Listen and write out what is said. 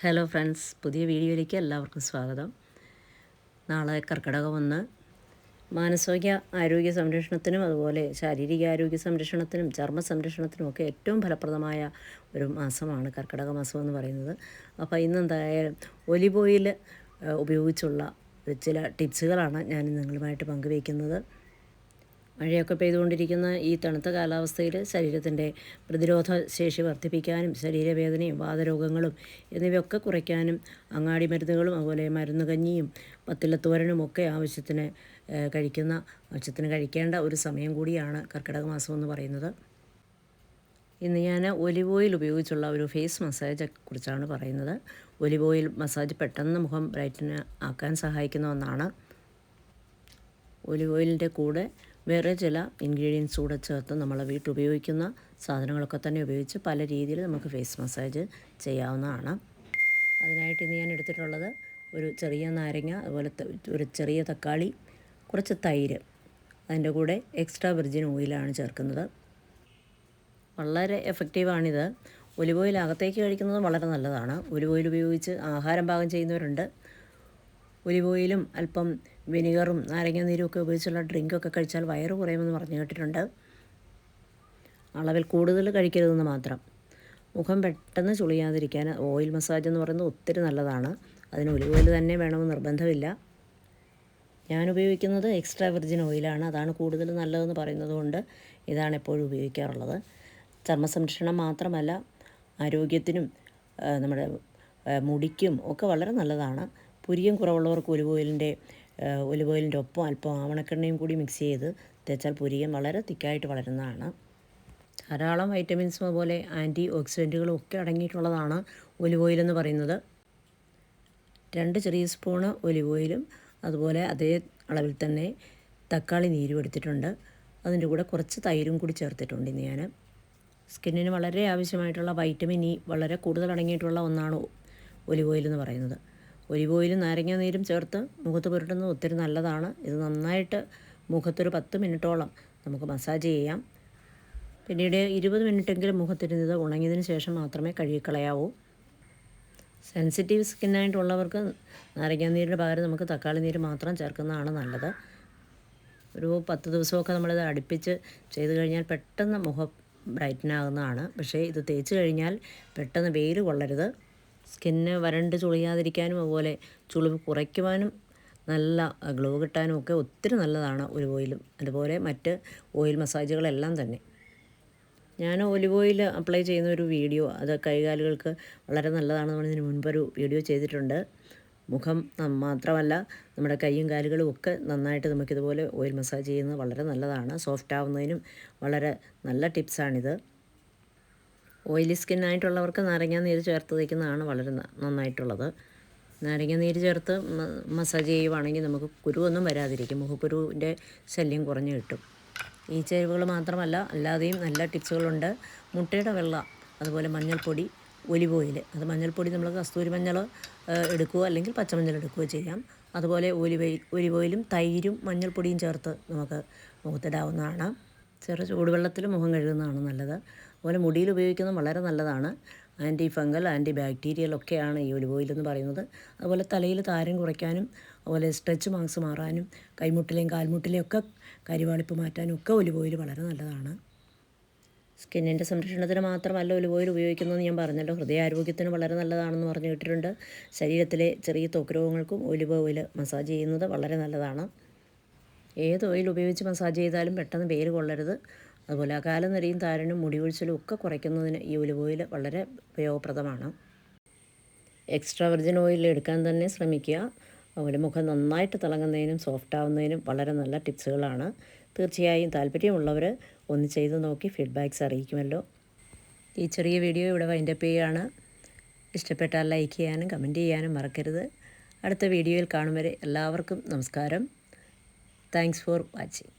Hello friends പുതിയ വീഡിയോയിലേക്ക് എല്ലാവർക്കും സ്വാഗതം. നാളെ കർക്കിടകം ഒന്ന്. മാനസിക ആരോഗ്യ സംരക്ഷണത്തിനും അതുപോലെ ശാരീരിക ആരോഗ്യ സംരക്ഷണത്തിനും ചർമ്മ സംരക്ഷണത്തിനും ഒക്കെ ഏറ്റവും ഫലപ്രദമായ ഒരു മാസമാണ് കർക്കിടക മാസം എന്ന് പറയുന്നത്. അപ്പോൾ ഇന്ന് എന്തായാലും ഒലിവ് ഓയിൽ ഉപയോഗിച്ചുള്ള ചില ടിപ്സുകളാണ് ഞാൻ നിങ്ങളുമായിട്ട് പങ്കുവയ്ക്കുന്നത്. മഴയൊക്കെ പെയ്തുകൊണ്ടിരിക്കുന്ന ഈ തണുത്ത കാലാവസ്ഥയിൽ ശരീരത്തിന്റെ പ്രതിരോധ ശേഷി വർദ്ധിപ്പിക്കാനും ശരീരവേദനയും വാതരോഗങ്ങളും എന്നിവയൊക്കെ കുറയ്ക്കാനും അങ്ങാടി മരുന്നുകളും അതുപോലെ മരുന്ന് കഞ്ഞിയും പത്തിലത്തോരനും ഒക്കെ ആവശ്യത്തിന് കഴിക്കുന്ന ആവശ്യത്തിന് കഴിക്കേണ്ട ഒരു സമയം കൂടിയാണ് കർക്കിടക മാസം എന്ന് പറയുന്നത്. ഇന്ന് ഞാൻ ഒലിവ് ഓയിൽ ഉപയോഗിച്ചുള്ള ഒരു ഫേസ് മസാജെ കുറിച്ചാണ് പറയുന്നത്. ഒലിവ് ഓയിൽ മസാജ് പെട്ടെന്ന് മുഖം ബ്രൈറ്റന് ആക്കാൻ സഹായിക്കുന്ന ഒന്നാണ്. ഒലിവ് ഓയിലിന്റെ കൂടെ വേറെ ചില ഇൻഗ്രീഡിയൻസ് കൂടെ ചേർത്ത് നമ്മൾ വീട്ടുപയോഗിക്കുന്ന സാധനങ്ങളൊക്കെ തന്നെ ഉപയോഗിച്ച് പല രീതിയിൽ നമുക്ക് ഫേസ് മസാജ് ചെയ്യാവുന്നതാണ്. അതിനായിട്ട് ഇന്ന് ഞാൻ എടുത്തിട്ടുള്ളത് ഒരു ചെറിയ നാരങ്ങ അതുപോലെ ഒരു ചെറിയ തക്കാളി കുറച്ച് തൈര്. അതിന്റെ കൂടെ എക്സ്ട്രാ വെർജിൻ ഓയിലാണ് ചേർക്കുന്നത്. വളരെ എഫക്റ്റീവാണിത് ഒലിവ് ഓയിൽ അകത്തേക്ക് കഴിക്കുന്നത് വളരെ നല്ലതാണ്. ഒലിവ് ഓയിൽ ഉപയോഗിച്ച് ആഹാരം പാകം ചെയ്യുന്നവരുണ്ട്. ഒലിവ് ഓയിലും അല്പം വിനിഗറും നാരങ്ങ നീരും ഒക്കെ ഉപയോഗിച്ചുള്ള ഡ്രിങ്കൊക്കെ കഴിച്ചാൽ വയറ് കുറയുമെന്ന് പറഞ്ഞു കേട്ടിട്ടുണ്ട്. അളവിൽ കൂടുതൽ കഴിക്കരുതെന്ന് മാത്രം. മുഖം പെട്ടെന്ന് ചുളിയാതിരിക്കാൻ ഓയിൽ മസാജ് എന്ന് പറയുന്നത് ഒത്തിരി നല്ലതാണ്. അതിന് ഒലിവ് ഓയിൽ തന്നെ വേണമെന്ന് നിർബന്ധമില്ല. ഞാൻ ഉപയോഗിക്കുന്നത് എക്സ്ട്രാ വെർജിൻ ഓയിലാണ് അതാണ് കൂടുതൽ നല്ലതെന്ന് പറയുന്നത് കൊണ്ട് ഇതാണ് എപ്പോഴും ഉപയോഗിക്കാറുള്ളത്. ചർമ്മ സംരക്ഷണം മാത്രമല്ല ആരോഗ്യത്തിനും നമ്മുടെ മുടിക്കും ഒക്കെ വളരെ നല്ലതാണ്. പുരിയം കുറവുള്ളവർക്ക് ഒലിവ് ഓയിലിന്റെ ഒലിവ് ഓയിലിന്റെ ഒപ്പം അല്പം ആവണക്കെണ്ണയും കൂടി മിക്സ് ചെയ്ത് തേച്ചാൽ പുരിയും വളരെ തിക്കായിട്ട് വളരുന്നതാണ്. ധാരാളം വൈറ്റമിൻസും അതുപോലെ ആന്റി ഓക്സിഡന്റുകളും ഒക്കെ അടങ്ങിയിട്ടുള്ളതാണ് ഒലിവ് ഓയിൽ എന്ന് പറയുന്നത്. രണ്ട് ചെറിയ സ്പൂണ് ഒലിവ് ഓയിലും അതുപോലെ അതേ അളവിൽ തന്നെ തക്കാളി നീരും എടുത്തിട്ടുണ്ട്. അതിന്റെ കൂടെ കുറച്ച് തൈരും കൂടി ചേർത്തിട്ടുണ്ട് ഇന്ന് ഞാൻ. സ്കിന്നിന് വളരെ ആവശ്യമായിട്ടുള്ള വൈറ്റമിൻ ഇ വളരെ കൂടുതൽ അടങ്ങിയിട്ടുള്ള ഒന്നാണ് ഒലിവ് ഓയിൽ എന്ന് പറയുന്നത്. ഒലിവ് ഓയിലും നാരങ്ങ നീരും ചേർത്ത് മുഖത്ത് പുരട്ടുന്നത് ഒത്തിരി നല്ലതാണ്. ഇത് നന്നായിട്ട് മുഖത്തൊരു പത്ത് മിനിറ്റോളം നമുക്ക് മസാജ് ചെയ്യാം. പിന്നീട് ഇരുപത് മിനിറ്റെങ്കിലും മുഖത്തിരുന്നത് ഉണങ്ങിയതിന് ശേഷം മാത്രമേ കഴുകിക്കളയാവൂ. സെൻസിറ്റീവ് സ്കിന്നായിട്ടുള്ളവർക്ക് നാരങ്ങാനീരിന് പകരം നമുക്ക് തക്കാളി നീര് മാത്രം ചേർക്കുന്നതാണ് നല്ലത്. ഒരു പത്ത് ദിവസമൊക്കെ നമ്മളിത് അടുപ്പിച്ച് ചെയ്ത് കഴിഞ്ഞാൽ പെട്ടെന്ന് മുഖം ബ്രൈറ്റൻ ആകുന്നതാണ് പക്ഷേ ഇത് തേച്ച് കഴിഞ്ഞാൽ പെട്ടെന്ന് വെയിൽ കൊള്ളരുത്. സ്കിന്ന് വരണ്ട് ചുളിയാതിരിക്കാനും അതുപോലെ ചുളിവ് കുറയ്ക്കുവാനും നല്ല ഗ്ലോ കിട്ടാനും ഒക്കെ ഒത്തിരി നല്ലതാണ് ഒലിവ് ഓയിലും. അതുപോലെ മറ്റ് ഓയിൽ മസാജുകളെല്ലാം തന്നെ. ഞാൻ ഒലിവ് ഓയിൽ അപ്ലൈ ചെയ്യുന്ന ഒരു വീഡിയോ അത് കൈകാലുകൾക്ക് വളരെ നല്ലതാണെന്ന് പറഞ്ഞതിന് മുൻപൊരു വീഡിയോ ചെയ്തിട്ടുണ്ട്. മുഖം മാത്രമല്ല നമ്മുടെ കൈയും കാലുകളും ഒക്കെ നന്നായിട്ട് നമുക്കിതുപോലെ ഓയിൽ മസാജ് ചെയ്യുന്നത് വളരെ നല്ലതാണ്. സോഫ്റ്റ് ആവുന്നതിനും വളരെ നല്ല ടിപ്സാണിത്. ഓയിലി സ്കിന്നായിട്ടുള്ളവർക്ക് നാരങ്ങ നീര് ചേർത്ത് തേക്കുന്നതാണ് വളരെ നന്നായിട്ടുള്ളത്. നാരങ്ങ നീര് ചേർത്ത് മസാജ് ചെയ്യുവാണെങ്കിൽ നമുക്ക് കുരുവൊന്നും വരാതിരിക്കും. മുഖക്കുരുവിന്റെ ശല്യം കുറഞ്ഞു കിട്ടും. ഈ ചേരുവകൾ മാത്രമല്ല അല്ലാതെയും നല്ല ടിപ്സുകളുണ്ട്. മുട്ടയുടെ വെള്ള അതുപോലെ മഞ്ഞൾപ്പൊടി ഒലിവ് ഓയിൽ. അത് മഞ്ഞൾപ്പൊടി നമ്മൾ കസ്തൂരി മഞ്ഞൾ എടുക്കുകയോ അല്ലെങ്കിൽ പച്ചമഞ്ഞൾ എടുക്കുകയോ ചെയ്യാം. അതുപോലെ ഒലിവ് ഒലിവ് ഓയിലും തൈരും മഞ്ഞൾപ്പൊടിയും ചേർത്ത് നമുക്ക് മുഖത്തിടാവുന്നതാണ്. ചെറു ചൂടുവെള്ളത്തിൽ മുഖം കഴുകുന്നതാണ് നല്ലത്. അതുപോലെ മുടിയിൽ ഉപയോഗിക്കുന്നത് വളരെ നല്ലതാണ്. ആന്റി ഫംഗൽ ആന്റി ബാക്ടീരിയൽ ഒക്കെയാണ് ഈ ഒലിവ് ഓയിൽ എന്ന് പറയുന്നത്. അതുപോലെ തലയിൽ താരം കുറയ്ക്കാനും അതുപോലെ സ്ട്രെച്ച് മാർക്സ് മാറാനും കൈമുട്ടിലെയും കാൽമുട്ടിലെയും ഒക്കെ കരിവാളിപ്പ് മാറ്റാനും ഒക്കെ ഒലിവ് ഓയിൽ വളരെ നല്ലതാണ്. സ്കിന്നിന്റെ സംരക്ഷണത്തിന് മാത്രമല്ല ഒലിവ് ഓയിൽ ഉപയോഗിക്കുന്നതെന്ന് ഞാൻ പറഞ്ഞല്ലോ. ഹൃദയാരോഗ്യത്തിന് വളരെ നല്ലതാണെന്ന് പറഞ്ഞു കേട്ടിട്ടുണ്ട്. ശരീരത്തിലെ ചെറിയ ത്വക്ക് രോഗങ്ങൾക്കും ഒലിവ് ഓയിൽ മസാജ് ചെയ്യുന്നത് വളരെ നല്ലതാണ്. ഏത് ഓയിൽ ഉപയോഗിച്ച് മസാജ് ചെയ്താലും പെട്ടെന്ന് വേര് കൊള്ളരുത്. അതുപോലെ അകാലം നിരയും താരനും മുടി ഒഴിച്ചിലും ഒക്കെ കുറയ്ക്കുന്നതിന് ഈ ഒലിവ് ഓയിൽ വളരെ ഉപയോഗപ്രദമാണ്. എക്സ്ട്രാ വെർജിൻ ഓയിൽ എടുക്കാൻ തന്നെ ശ്രമിക്കുക. അതുപോലെ മുഖം നന്നായിട്ട് തിളങ്ങുന്നതിനും സോഫ്റ്റ് ആവുന്നതിനും വളരെ നല്ല ടിപ്സുകളാണ്. തീർച്ചയായും താല്പര്യമുള്ളവർ ഒന്ന് ചെയ്ത് നോക്കി ഫീഡ്ബാക്ക്സ് അറിയിക്കുമല്ലോ. ഈ ചെറിയ വീഡിയോ ഇവിടെ വൈൻഡപ്പ് ചെയ്യുകയാണ് ഇഷ്ടപ്പെട്ടാൽ ലൈക്ക് ചെയ്യാനും കമന്റ് ചെയ്യാനും മറക്കരുത്. അടുത്ത വീഡിയോയിൽ കാണും വരെ എല്ലാവർക്കും നമസ്കാരം. Thanks for watching